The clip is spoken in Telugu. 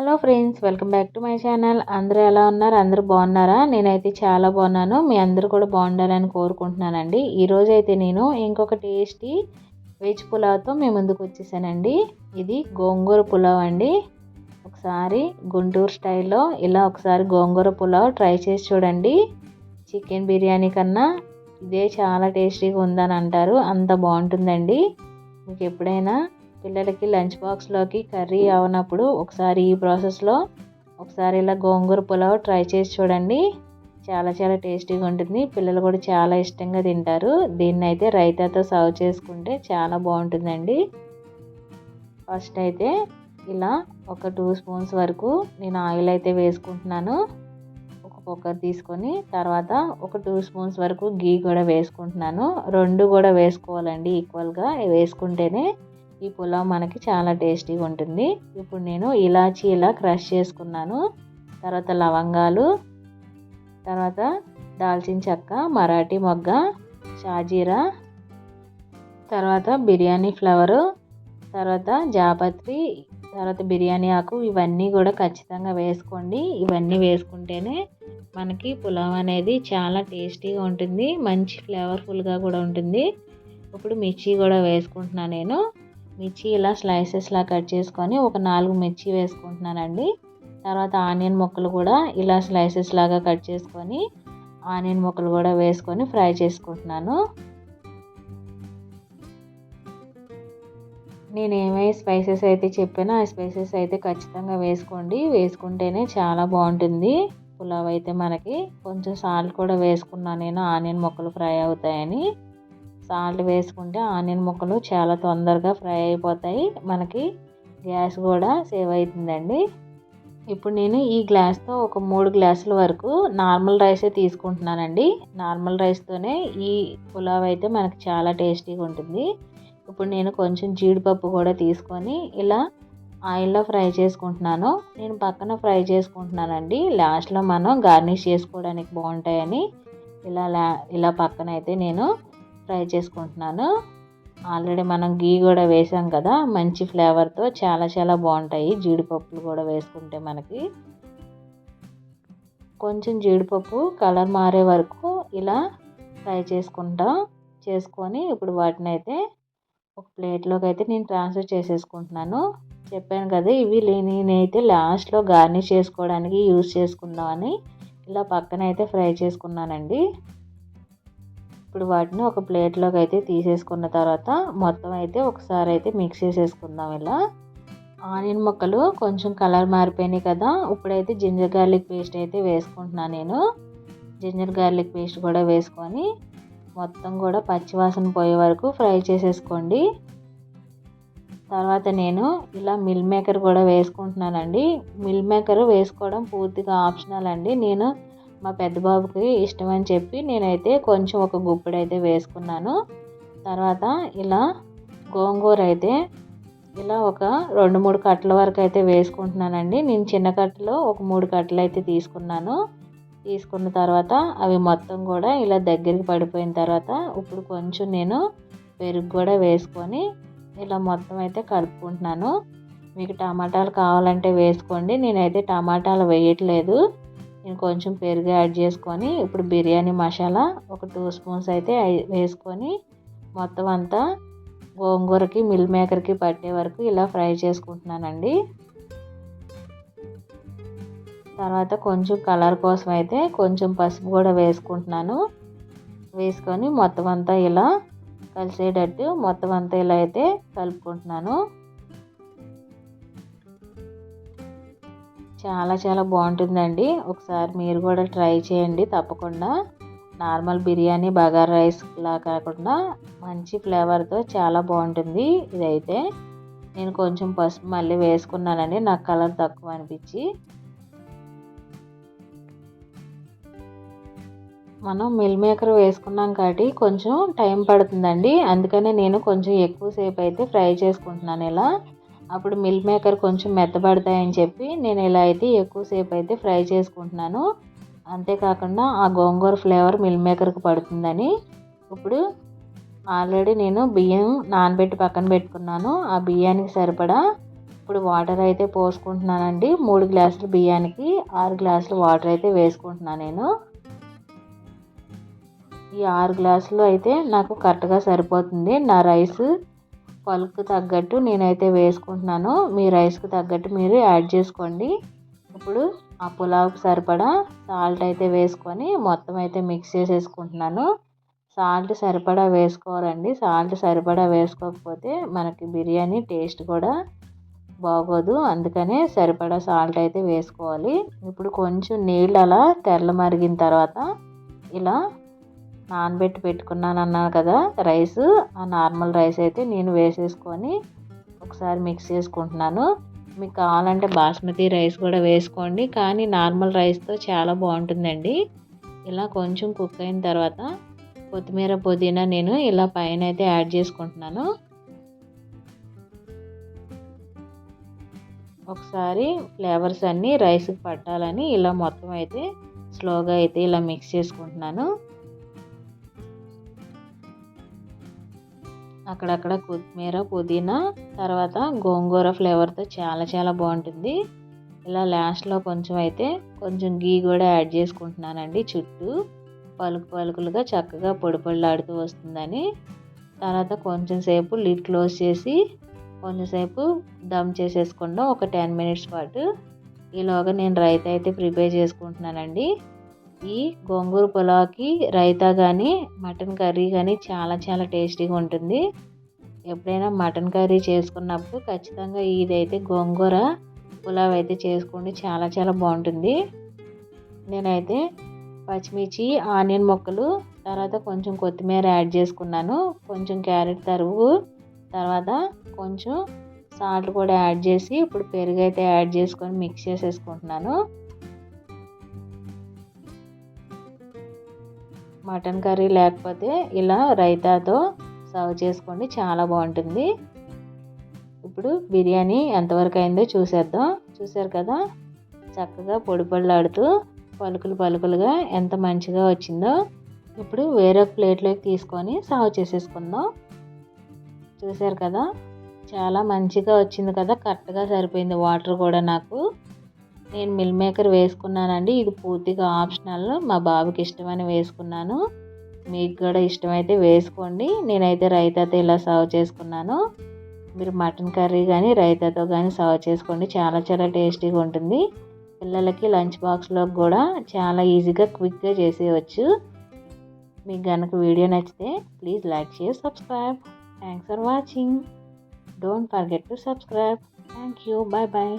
Hello friends welcome back to my channel. అందరూ ఎలా ఉన్నారు? అందరూ బాగున్నారా? నేనైతే చాలా బాగున్నాను. మీ అందరూ కూడా బాగుండాలని కోరుకుంటున్నానండి. ఈరోజు అయితే నేను ఇంకొక టేస్టీ వెజ్ పులావ్తో మీ ముందుకు వచ్చేసానండి. ఇది గోంగూర పులావ్ అండి. ఒకసారి గుంటూరు స్టైల్లో ఇలా ఒకసారి గోంగూర పులావ్ ట్రై చేసి చూడండి. చికెన్ బిర్యానీ కన్నా ఇదే చాలా టేస్టీగా ఉందని అంటారు. అంత బాగుంటుందండి. మీకు ఎప్పుడైనా పిల్లలకి లంచ్ బాక్స్లోకి కర్రీ అవనప్పుడు ఒకసారి ఈ ప్రాసెస్లో ఒకసారి ఇలా గోంగూర పులావ్ ట్రై చేసి చూడండి. చాలా చాలా టేస్టీగా ఉంటుంది. పిల్లలు కూడా చాలా ఇష్టంగా తింటారు. దీన్ని అయితే రైతాతో సర్వ్ చేసుకుంటే చాలా బాగుంటుందండి. ఫస్ట్ అయితే ఇలా ఒక టూ స్పూన్స్ వరకు నేను ఆయిల్ అయితే వేసుకుంటున్నాను. ఒక కుక్కర్ తీసుకొని తర్వాత ఒక టూ స్పూన్స్ వరకు గీ కూడా వేసుకుంటున్నాను. రెండు కూడా వేసుకోవాలండి ఈక్వల్గా. వేసుకుంటేనే ఈ పులావ్ మనకి చాలా టేస్టీగా ఉంటుంది. ఇప్పుడు నేను ఇలాచీ ఇలా క్రష్ చేసుకున్నాను. తర్వాత లవంగాలు తర్వాత దాల్చిన చెక్క మరాఠీ మొగ్గ షాజీరా తర్వాత బిర్యానీ ఫ్లవరు తర్వాత జాపత్రి తర్వాత బిర్యానీ ఆకు ఇవన్నీ కూడా ఖచ్చితంగా వేసుకోండి. ఇవన్నీ వేసుకుంటేనే మనకి పులావ్ అనేది చాలా టేస్టీగా ఉంటుంది. మంచి ఫ్లేవర్ఫుల్గా కూడా ఉంటుంది. ఇప్పుడు మిర్చి కూడా వేసుకుంటున్నాను నేను. మిర్చి ఇలా స్లైసెస్లా కట్ చేసుకొని ఒక నాలుగు మిర్చి వేసుకుంటున్నానండి. తర్వాత ఆనియన్ ముక్కలు కూడా ఇలా స్లైసెస్ లాగా కట్ చేసుకొని ఆనియన్ ముక్కలు కూడా వేసుకొని ఫ్రై చేసుకుంటున్నాను. నేను ఏమేమి స్పైసెస్ అయితే చెప్పానో ఆ స్పైసెస్ అయితే ఖచ్చితంగా వేసుకోండి. వేసుకుంటేనే చాలా బాగుంటుంది. పులావ్ అయితే మనకి కొంచెం సాల్ట్ కూడా వేసుకున్నాను నేను ఆనియన్ ముక్కలు ఫ్రై అవుతాయని. సాల్ట్ వేసుకుంటే ఆనియన్ ముక్కలు చాలా తొందరగా ఫ్రై అయిపోతాయి. మనకి గ్యాస్ కూడా సేవ్ అవుతుందండి. ఇప్పుడు నేను ఈ గ్లాస్తో ఒక మూడు గ్లాసుల వరకు నార్మల్ రైసే తీసుకుంటున్నానండి. నార్మల్ రైస్తోనే ఈ పులావ్ అయితే మనకి చాలా టేస్టీగా ఉంటుంది. ఇప్పుడు నేను కొంచెం జీడిపప్పు కూడా తీసుకొని ఇలా ఆయిల్లో ఫ్రై చేసుకుంటున్నాను. నేను పక్కన ఫ్రై చేసుకుంటున్నానండి. లాస్ట్లో మనం గార్నిష్ చేసుకోవడానికి బాగుంటాయని ఇలా ఇలా పక్కన అయితే నేను ఫ్రై చేసుకుంటున్నాను. ఆల్రెడీ మనం గీ కూడా వేసాం కదా మంచి ఫ్లేవర్తో చాలా చాలా బాగుంటాయి. జీడిపప్పులు కూడా వేసుకుంటే మనకి. కొంచెం జీడిపప్పు కలర్ మారే వరకు ఇలా ఫ్రై చేసుకుంటాం చేసుకొని ఇప్పుడు వాటిని అయితే ఒక ప్లేట్లోకి అయితే నేను ట్రాన్స్ఫర్ చేసేసుకుంటున్నాను. చెప్పాను కదా ఇవి నేనైతే లాస్ట్లో గార్నిష్ చేసుకోవడానికి యూస్ చేసుకుందామని ఇలా పక్కన అయితే ఫ్రై చేసుకున్నానండి. ఇప్పుడు వాటిని ఒక ప్లేట్లోకి అయితే తీసేసుకున్న తర్వాత మొత్తం అయితే ఒకసారి అయితే మిక్స్ చేసేసుకుందాం ఇలా. ఆనియన్ ముక్కలు కొంచెం కలర్ మారిపోయినాయి కదా ఇప్పుడైతే జింజర్ గార్లిక్ పేస్ట్ అయితే వేసుకుంటున్నాను నేను. జింజర్ గార్లిక్ పేస్ట్ కూడా వేసుకొని మొత్తం కూడా పచ్చివాసన పోయే వరకు ఫ్రై చేసేసుకోండి. తర్వాత నేను ఇలా మిల్ మేకర్ కూడా వేసుకుంటున్నానండి. మిల్ మేకర్ వేసుకోవడం పూర్తిగా ఆప్షనల్ అండి. నేను మా పెద్ద బాబుకి ఇష్టం అని చెప్పి నేనైతే కొంచెం ఒక గుప్పెడు అయితే వేసుకున్నాను. తర్వాత ఇలా గోంగూర అయితే ఇలా ఒక రెండు మూడు కట్టల వరకు అయితే వేసుకుంటున్నానండి. నేను చిన్న కట్టలో ఒక మూడు కట్టలు అయితే తీసుకున్నాను. తీసుకున్న తర్వాత అవి మొత్తం కూడా ఇలా దగ్గరికి పడిపోయిన తర్వాత ఇప్పుడు కొంచెం నేను పెరుగు కూడా వేసుకొని ఇలా మొత్తం అయితే కలుపుకుంటున్నాను మీకు టమాటాలు కావాలంటే వేసుకోండి. నేనైతే టమాటాలు వేయట్లేదు. నేను కొంచెం పెరుగు యాడ్ చేసుకొని ఇప్పుడు బిర్యానీ మసాలా ఒక టూ స్పూన్స్ అయితే వేసుకొని మొత్తం అంతా గోంగూరకి మిల్ మేకర్కి పట్టే వరకు ఇలా ఫ్రై చేసుకుంటున్నానండి. తర్వాత కొంచెం కలర్ కోసం అయితే కొంచెం పసుపు కూడా వేసుకుంటున్నాను. వేసుకొని మొత్తం అంతా ఇలా కలిసేటట్టు మొత్తం అంతా ఇలా అయితే కలుపుకుంటున్నాను. చాలా చాలా బాగుంటుందండి. ఒకసారి మీరు కూడా ట్రై చేయండి తప్పకుండా. నార్మల్ బిర్యానీ బగార్ రైస్లా కాకుండా మంచి ఫ్లేవర్తో చాలా బాగుంటుంది ఇదైతే. నేను కొంచెం పసుపు మళ్ళీ వేసుకున్నానండి. నాకు కలర్ తక్కువ అనిపించి. మనం మిల్ మేకర్ వేసుకున్నాం కాబట్టి కొంచెం టైం పడుతుందండి. అందుకనే నేను కొంచెం ఎక్కువసేపు అయితే ఫ్రై చేసుకుంటున్నాను ఇలా. అప్పుడు మిల్ మేకర్ కొంచెం మెత్తబడతాయని చెప్పి నేను ఇలా అయితే ఎక్కువసేపు అయితే ఫ్రై చేసుకుంటున్నాను. అంతేకాకుండా ఆ గోంగూర ఫ్లేవర్ మిల్ మేకర్కి పడుతుందని. ఇప్పుడు ఆల్రెడీ నేను బియ్యం నానబెట్టి పక్కన పెట్టుకున్నాను. ఆ బియ్యానికి సరిపడా ఇప్పుడు వాటర్ అయితే పోసుకుంటున్నానండి. మూడు గ్లాసులు బియ్యానికి ఆరు గ్లాసులు వాటర్ అయితే వేసుకుంటున్నాను నేను. ఈ ఆరు గ్లాసులు అయితే నాకు కరెక్ట్గా సరిపోతుంది. నా రైస్ పలుకు తగ్గట్టు నేనైతే వేసుకుంటున్నాను. మీ రైస్కి తగ్గట్టు మీరు యాడ్ చేసుకోండి. ఇప్పుడు ఆ పులావ్కి సరిపడా సాల్ట్ అయితే వేసుకొని మొత్తం అయితే మిక్స్ చేసేసుకుంటున్నాను. సాల్ట్ సరిపడా వేసుకోవాలండి సాల్ట్ సరిపడా వేసుకోకపోతే మనకి బిర్యానీ టేస్ట్ కూడా బాగోదు. అందుకనే సరిపడా సాల్ట్ అయితే వేసుకోవాలి. ఇప్పుడు కొంచెం నీళ్ళు అలా తెల్ల మరిగిన తర్వాత ఇలా నానబెట్టి పెట్టుకున్నాను అన్నాను కదా రైస్. ఆ నార్మల్ రైస్ అయితే నేను వేసేసుకొని ఒకసారి మిక్స్ చేసుకుంటున్నాను. మీకు కావాలంటే బాస్మతి రైస్ కూడా వేసుకోండి. కానీ నార్మల్ రైస్తో చాలా బాగుంటుందండి. ఇలా కొంచెం కుక్ అయిన తర్వాత కొత్తిమీర పుదీనా నేను ఇలా పైన అయితే యాడ్ చేసుకుంటున్నాను. ఒకసారి ఫ్లేవర్స్ అన్నీ రైస్కి పట్టాలని ఇలా మొత్తం అయితే స్లోగా అయితే ఇలా మిక్స్ చేసుకుంటున్నాను. అక్కడక్కడ కొత్తిమీర పుదీనా తర్వాత గోంగూర ఫ్లేవర్తో చాలా చాలా బాగుంటుంది. ఇలా లాస్ట్లో కొంచెం అయితే కొంచెం గీ కూడా యాడ్ చేసుకుంటున్నానండి చుట్టూ. పలుకు పలుకులుగా చక్కగా పొడి పొడిలాడుతూ వస్తుందని. తర్వాత కొంచెం సేపు లిడ్ క్లోజ్ చేసి కొంచెంసేపు దమ్ చేసేసుకుందాం ఒక టెన్ మినిట్స్ పాటు. ఈలోగా నేను రైతా అయితే ప్రిపేర్ చేసుకుంటున్నానండి. ఈ గోంగూర పులావ్కి రైతా కానీ మటన్ కర్రీ కానీ చాలా చాలా టేస్టీగా ఉంటుంది. ఎప్పుడైనా మటన్ కర్రీ చేసుకున్నప్పుడు ఖచ్చితంగా ఇదైతే గోంగూర పులావ్ అయితే చేసుకోండి. చాలా చాలా బాగుంటుంది. నేనైతే పచ్చిమిర్చి ఆనియన్ ముక్కలు తర్వాత కొంచెం కొత్తిమీర యాడ్ చేసుకున్నాను. కొంచెం క్యారెట్ తరువు తర్వాత కొంచెం సాల్ట్ కూడా యాడ్ చేసి ఇప్పుడు పెరుగు అయితే యాడ్ చేసుకొని మిక్స్ చేసేసుకుంటున్నాను. మటన్ కర్రీ లేకపోతే ఇలా రైతాతో సర్వ్ చేసుకోండి. చాలా బాగుంటుంది. ఇప్పుడు బిర్యానీ ఎంతవరకు అయిందో చూసేద్దాం. చూసారు కదా? చక్కగా పొడి పొడిలాడుతూ పలుకులు పలుకులుగా ఎంత మంచిగా వచ్చిందో ఇప్పుడు వేరే ప్లేట్లోకి తీసుకొని సర్వ్ చేసేసుకుందాం. చూసారు కదా? చాలా మంచిగా వచ్చింది కదా? కరెక్ట్గా సరిపోయింది. వాటర్ కూడా నాకు నేను మిల్ మేకర్ వేసుకున్నానండి. ఇది పూర్తిగా ఆప్షనల్ మా బాబుకి ఇష్టమని వేసుకున్నాను. మీకు కూడా ఇష్టమైతే వేసుకోండి. నేనైతే రైతాతో ఇలా సర్వ్ చేసుకున్నాను. మీరు మటన్ కర్రీ కానీ రైతాతో కానీ సర్వ్ చేసుకోండి. చాలా చాలా టేస్టీగా ఉంటుంది. పిల్లలకి లంచ్ బాక్స్లో కూడా చాలా ఈజీగా క్విక్గా చేసేయచ్చు. మీకు కనుక వీడియో నచ్చితే please like share subscribe thanks for watching don't forget to subscribe thank you bye bye